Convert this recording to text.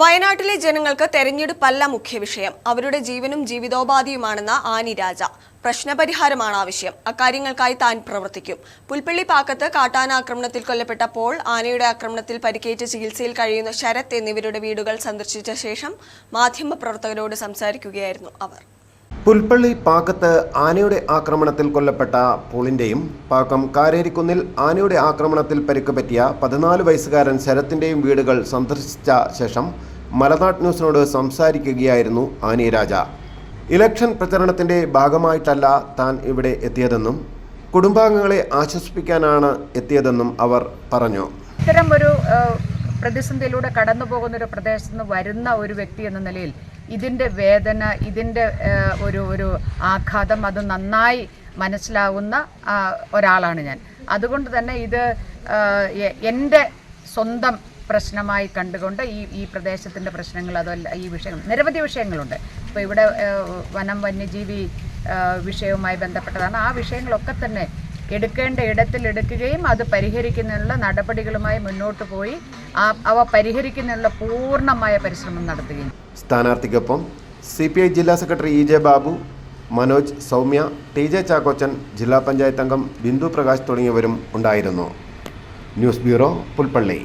വയനാട്ടിലെ ജനങ്ങൾക്ക് തെരഞ്ഞെടുപ്പല്ല മുഖ്യ വിഷയം. അവരുടെ ജീവനും ജീവിതോപാധിയുമാണെന്ന ആനി രാജ. പ്രശ്നപരിഹാരമാണ് ആവശ്യം. അക്കാര്യങ്ങൾക്കായി താൻ പ്രവർത്തിക്കും. പുൽപ്പള്ളി പാക്കത്ത് കാട്ടാന ആക്രമണത്തിൽ കൊല്ലപ്പെട്ട പോൾ ആനയുടെ ആക്രമണത്തിൽ പരിക്കേറ്റ് ചികിത്സയിൽ കഴിയുന്ന ശരത് എന്നിവരുടെ വീടുകൾ സന്ദർശിച്ച ശേഷം മാധ്യമപ്രവർത്തകരോട് സംസാരിക്കുകയായിരുന്നു അവർ. പുൽപ്പള്ളി പാക്കത്ത് ആനയുടെ ആക്രമണത്തിൽ കൊല്ലപ്പെട്ട പോളിന്റെയും പാക്കം കാരേരിക്കുന്നിൽ ആനയുടെ ആക്രമണത്തിൽ പരിക്ക് പറ്റിയ പതിനാല് വയസ്സുകാരൻ ശരത്തിന്റെയും വീടുകൾ സന്ദർശിച്ച ശേഷം മലനാട് ന്യൂസിനോട് സംസാരിക്കുകയായിരുന്നു ആനിരാജ ഇലക്ഷൻ പ്രചരണത്തിന്റെ ഭാഗമായിട്ടല്ല താൻ ഇവിടെ എത്തിയതെന്നും കുടുംബാംഗങ്ങളെ ആശ്വസിപ്പിക്കാനാണ് എത്തിയതെന്നും അവർ പറഞ്ഞു. ഇത്തരം ഒരു പ്രതിസന്ധിയിലൂടെ കടന്നു പോകുന്ന ഒരു പ്രദേശത്ത് നിന്ന് വരുന്ന ഒരു വ്യക്തി എന്ന നിലയിൽ ഇതിന്റെ വേദന ഇതിന്റെ ഒരു ഒരു ആഘാതം അത് നന്നായി മനസ്സിലാവുന്ന ഒരാളാണ് ഞാൻ. അതുകൊണ്ട് തന്നെ ഇത് എന്റെ സ്വന്തം പ്രശ്നമായി കണ്ടുകൊണ്ട് ഈ ഈ പ്രദേശത്തിന്റെ പ്രശ്നങ്ങൾ അതല്ല ഈ വിഷയങ്ങൾ നിരവധി വിഷയങ്ങളുണ്ട്. ഇപ്പോൾ ഇവിടെ വനം വന്യജീവി വിഷയവുമായി ബന്ധപ്പെട്ടതാണ്. ആ വിഷയങ്ങളൊക്കെ തന്നെ എടുക്കേണ്ട ഇടത്തിൽ എടുക്കുകയും അത് പരിഹരിക്കുന്നതിനുള്ള നടപടികളുമായി മുന്നോട്ട് പോയി അവ പരിഹരിക്കുന്നതിനുള്ള പൂർണമായ പരിശ്രമം നടത്തുകയും സ്ഥാനാർത്ഥിക്കൊപ്പം സി പി ഐ ജില്ലാ secretary E J Babu Manoj Soumya T J Chackochan ജില്ലാ പഞ്ചായത്ത് അംഗം ബിന്ദു പ്രകാശ് തുടങ്ങിയവരും ഉണ്ടായിരുന്നു. News bureau Pulpally.